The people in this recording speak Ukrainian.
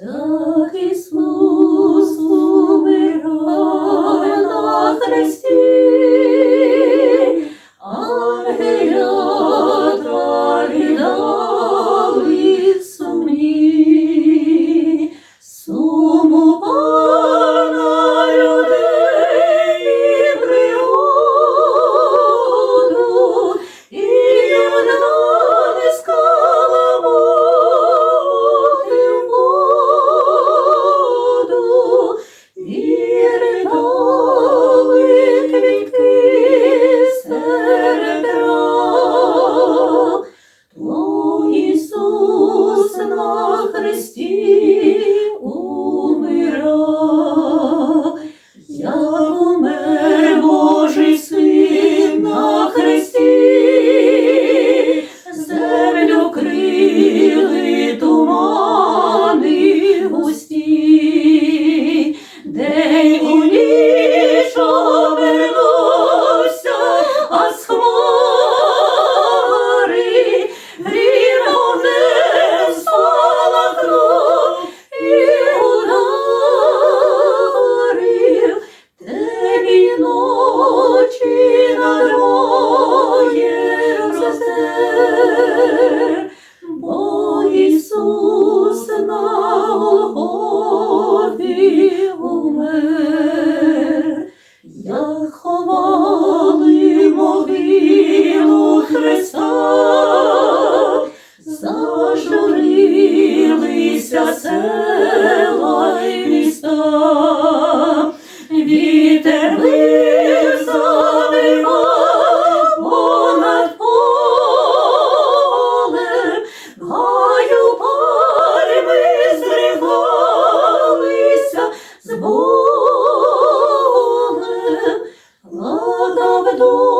Так Ісус на хресті. Christi. вітер висадимо понад полем, гаю пари ми зривалися з болем, лада вдома.